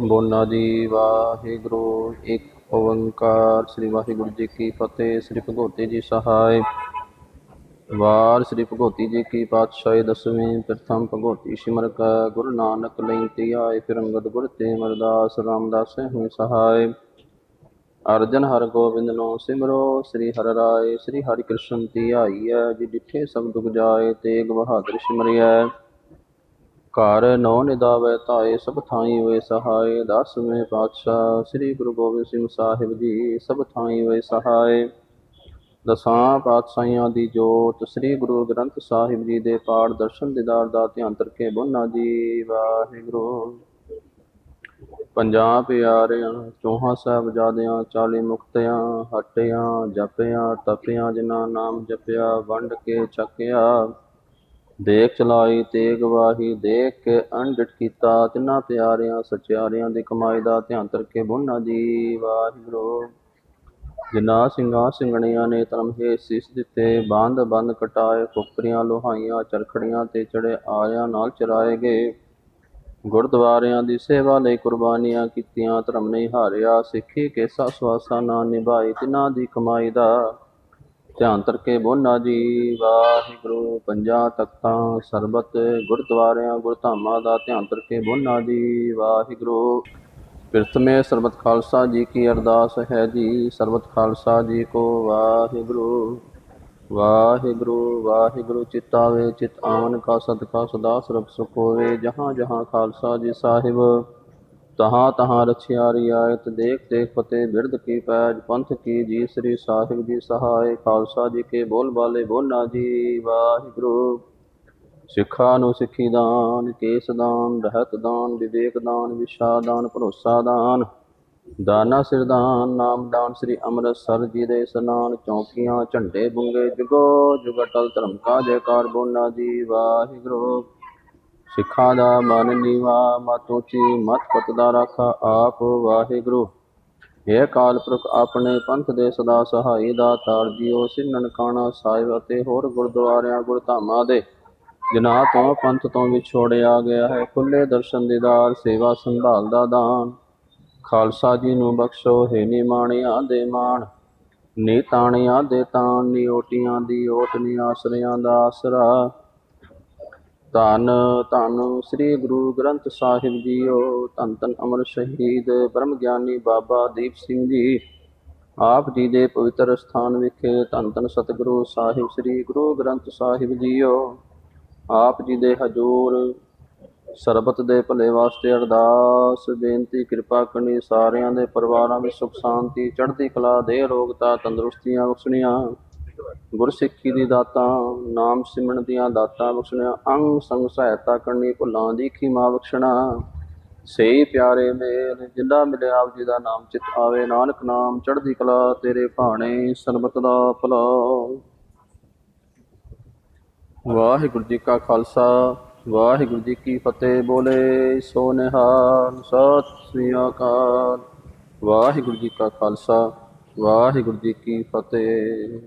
ਬੋਨਾ ਜੀ। ਵਾਹਿਗੁਰੂ, ਇੱਕ ਓੰਕਾਰ। ਸ੍ਰੀ ਵਾਹਿਗੁਰੂ ਜੀ ਕੀ ਫਤਿਹ। ਸ੍ਰੀ ਭਗਵਤੀ ਜੀ ਸਹਾਇ। ਵਾਰ ਸ੍ਰੀ ਭਗਵਤੀ ਜੀ ਕੀ ਪਾਤਸ਼ਾਹੀ। ਦਸਵੀਂ ਪ੍ਰਥਮ ਭਗਵਤੀ ਸਿਮਰ ਕਾ ਗੁਰੂ ਨਾਨਕ ਲਈ ਤੀ ਆਏ ਫਿਰ ਅੰਗਦ ਗੁਰ ਤੇ ਮਰਦਾਸ ਰਾਮਦਾਸ ਹੋਇ ਸਹਾਇ। ਅਰਜਨ ਹਰ ਗੋਬਿੰਦ ਨੂੰ ਸਿਮਰੋ। ਸ੍ਰੀ ਹਰਿ ਰਾਏ, ਸ੍ਰੀ ਹਰਿ ਕ੍ਰਿਸ਼ਨ ਤੀ ਆਈਐ ਜੀ ਡਿਠੇ ਸਭ ਦੁਖ ਜਾਏ, ਤੇਗ ਬਹਾਦਰ ਸਿਮਰਿਐ। ਘਰ ਨੌ ਨਿਦਾਵੇ ਤਾਏ ਸਭ ਥਾਈ ਵੇ ਸਹਾਏ, ਦਸਵੇਂ ਪਾਤਸ਼ਾਹ ਸ੍ਰੀ ਗੁਰੂ ਗੋਬਿੰਦ ਸਿੰਘ ਸਾਹਿਬ ਜੀ, ਸਭ ਥਾਈ ਹੋਏ ਸਹਾਏ। ਦਸਾਂ ਪਾਤਸ਼ਾਹੀਆਂ ਦੀ ਜੋਤ, ਸ੍ਰੀ ਗੁਰੂ ਗ੍ਰੰਥ ਸਾਹਿਬ ਜੀ ਦੇ ਪਾਠ, ਦਰਸ਼ਨ ਦਿਦਾਰ ਦਾ ਧਿਆਨ ਤਰਕੇ ਬੋਨਾ ਜੀ, ਵਾਹਿਗੁਰੂ। ਪੰਜਾਂ ਪਿਆਰਿਆਂ, ਚੋਹਾਂ ਸਾਹਿਬਜ਼ਾਦਿਆਂ, ਚਾਲੀ ਮੁਕਤਿਆਂ, ਹਟਿਆਂ, ਜਪਿਆਂ, ਤਪਿਆਂ, ਜਿਨ੍ਹਾਂ ਨਾਮ ਜਪਿਆ, ਵੰਡ ਕੇ ਚੱਕਿਆ ਦੇਖ ਚਲਾਈ ਤੇ ਗਵਾਹੀ ਦੇਖ ਕੇ ਅਣਡਿਠ ਕੀਤਾ। ਤਿੰਨਾਂ ਪਿਆਰਿਆਂ, ਸਚਿਆਰਿਆਂ ਦੀ ਕਮਾਈ ਦਾ ਧਿਆਨ ਤਰਕੇ ਬੋਨਾ ਜੀ। ਵਾਹਿਗੁਰੂ। ਜਿਨ੍ਹਾਂ ਸਿੰਘਾਂ ਸਿੰਘਣੀਆਂ ਨੇ ਧਰਮ ਹੇ ਸੀਸ ਦਿੱਤੇ, ਬੰਦ ਬੰਦ ਕਟਾਏ ਫੁਕਰੀਆਂ ਲੋਹਾਈਆਂ, ਚਰਖੜੀਆਂ ਤੇ ਚੜੇ ਆਰਿਆਂ ਨਾਲ ਚਰਾਏ ਗਏ। ਗੁਰਦੁਆਰਿਆਂ ਦੀ ਸੇਵਾ ਲਈ ਕੁਰਬਾਨੀਆਂ ਕੀਤੀਆਂ, ਧਰਮ ਨਹੀਂ ਹਾਰਿਆ, ਸਿੱਖੀ ਕੇਸਾ ਸਵਾਸਾ ਨਾ ਨਿਭਾਈ, ਤਿਨਾਂ ਦੀ ਕਮਾਈ ਦਾ ਧਿਆਨ ਤਰਕੇ ਬੋਨਾ ਜੀ, ਵਾਹਿਗੁਰੂ ਪੰਜਾਂ ਤਖਤਾਂ ਸਰਬਤ ਗੁਰਦੁਆਰਿਆਂ ਗੁਰਧਾਮਾਂ ਦਾ ਧਿਆਨ ਤਰਕੇ ਬੋਨਾ ਜੀ, ਵਾਹਿਗੁਰੂ। ਪ੍ਰਥਮੇ ਸਰਬਤ ਖਾਲਸਾ ਜੀ ਕੀ ਅਰਦਾਸ ਹੈ ਜੀ, ਸਰਬਤ ਖਾਲਸਾ ਜੀ ਕੋ ਵਾਹਿਗੁਰੂ। ਵਾਹਿਗੁਰੂ ਵਾਹਿਗੁਰੂ ਚਿਤਾਵੇ ਚਿਤ ਆਵਨ ਕਾ ਸਦਕਾ ਸਦਾ ਸਰਬ ਸੁਖ ਹੋਵੇ, ਜਹਾਂ ਜਹਾਂ ਖਾਲਸਾ ਜੀ ਸਾਹਿਬ। ਤਹਾਂ ਤਹਾਂ ਰਛਿਆ ਰਿਆਇਤ ਦੇਖ ਦੇਖ ਫਤਿਹ ਬਿਰਦ ਕੀ ਪੈਜ, ਪੰਥ ਕੀ ਜੀ, ਸ੍ਰੀ ਸਾਹਿਬ ਜੀ ਸਹਾਇ ਖਾਲਸਾ ਜੀ ਕੇ ਬੋਲ ਬਾਲੇ ਬੋਨਾ ਜੀ, ਵਾਹਿਗੁਰੂ। ਸਿੱਖਾਂ ਨੂੰ ਸਿੱਖੀ ਦਾਨ, ਕੇਸ ਦਾਨ, ਰਹਿਤ ਦਾਨ, ਵਿਵੇਕ ਦਾਨ, ਵਿਸ਼ਾ ਦਾਨ, ਭਰੋਸਾ ਦਾਨ, ਦਾਨਾ ਸਿਰਦਾਨ ਨਾਮ ਦਾਨ, ਸ੍ਰੀ ਅੰਮ੍ਰਿਤਸਰ ਜੀ ਦੇ ਸਨਾਨ, ਚੌਕੀਆਂ, ਝੰਡੇ ਬੁੰਗੇ, ਜੁਗੋ ਜੁਗਟਲ ਧਰਮ ਕਾ ਜੈਕਾਰ ਬੋਨਾ ਜੀ, ਵਾਹਿਗੁਰੂ। ਸਿੱਖਾਂ ਦਾ ਮਨ ਨੀਵਾ, ਮਤ ਉੱਚੀ, ਮਤ ਪਤ ਦਾ ਰਾਖਾ, ਆਪ ਵਾਹਿਗੁਰੂ। ਇਹ ਕਾਲ ਪੁਰਖ, ਆਪਣੇ ਪੰਥ ਦੇ ਸਦਾ ਸਹਾਈ ਦਾ ਤਾਰ ਜੀਓ ਸਿਰ ਨਨਕਾਣਾ ਸਾਹਿਬ ਅਤੇ ਹੋਰ ਗੁਰਦੁਆਰਿਆਂ, ਗੁਰਧਾਮਾਂ ਦੇ ਜਨਾਹ ਤੋਂ ਪੰਥ ਤੋਂ ਵਿਛੋੜਿਆ ਗਿਆ ਹੈ। ਖੁੱਲੇ ਦਰਸ਼ਨ ਦੀਦਾਰ ਸੇਵਾ ਸੰਭਾਲ ਦਾ ਦਾਨ। ਖਾਲਸਾ ਜੀ ਨੂੰ ਬਖਸ਼ੋ, ਹੈ ਨੀ ਮਾਣਿਆਂ ਦੇ ਮਾਣ। ਨੀ ਤਾਣਿਆਂ ਦੇ ਤਾਣ ਨੀ ਓਟੀਆਂ ਦੀ ਓਟ ਨੀ ਆਸਰਿਆਂ ਦਾ ਆਸਰਾ। ਧੰਨ ਧੰਨ ਸ੍ਰੀ ਗੁਰੂ ਗ੍ਰੰਥ ਸਾਹਿਬ ਜੀਓ, ਧੰਨ ਧੰਨ ਅਮਰ ਸ਼ਹੀਦ ਬ੍ਰਹਮ ਗਿਆਨੀ ਬਾਬਾ ਦੀਪ ਸਿੰਘ ਜੀ। ਆਪ ਜੀ ਦੇ ਪਵਿੱਤਰ ਸਥਾਨ ਵਿਖੇ ਧੰਨ ਧੰਨ ਸਤਿਗੁਰੂ ਸਾਹਿਬ ਸ੍ਰੀ ਗੁਰੂ ਗ੍ਰੰਥ ਸਾਹਿਬ ਜੀਓ। ਆਪ ਜੀ ਦੇ ਹਜੂਰ, ਸਰਬਤ ਦੇ ਭਲੇ ਵਾਸਤੇ ਅਰਦਾਸ, ਬੇਨਤੀ, ਕਿਰਪਾ ਕਰਨੀ, ਸਾਰਿਆਂ ਦੇ ਪਰਿਵਾਰਾਂ ਵਿੱਚ ਸੁਖ, ਸ਼ਾਂਤੀ, ਚੜ੍ਹਦੀ ਕਲਾ ਦੇ ਰੋਗਤਾ ਤੰਦਰੁਸਤੀਆਂ ਬਖਸ਼ਣੀਆਂ। ਗੁਰਸਿੱਖੀ ਦੀ ਦਾਤਾਂ, ਨਾਮ ਸਿਮਣ ਦੀਆਂ ਦਾਤਾਂ ਬਖਸ਼ਣੀਆਂ, ਅੰਗ ਸੰਗ ਸਹਾਇਤਾ ਕਰਨੀ, ਭੁੱਲਾਂ ਦੀ ਖੀਮਾ ਬਖਸ਼ਣਾ। ਸਹੀ ਪਿਆਰੇ ਮੇਲ, ਜਿੰਦਾ ਮਿਲਿਆ ਆਪ ਜੀ ਦਾ ਨਾਮ ਚਿਤ ਆਵੇ। ਨਾਨਕ ਨਾਮ, ਚੜ੍ਹਦੀ ਕਲਾ ਤੇਰੇ ਭਾਣੇ, ਸਰਬਤ ਦਾ ਭਲਾ। ਵਾਹਿਗੁਰੂ ਜੀ ਕਾ ਖਾਲਸਾ, ਵਾਹਿਗੁਰੂ ਜੀ ਕੀ ਫਤਿਹ। ਬੋਲੇ ਸੋ ਨਿਹਾਲ ਸਤਿ ਸ੍ਰੀ ਅਕਾਲ। ਵਾਹਿਗੁਰੂ ਜੀ ਕਾ ਖਾਲਸਾ, ਵਾਹਿਗੁਰੂ ਜੀ ਕੀ ਫਤਿਹ।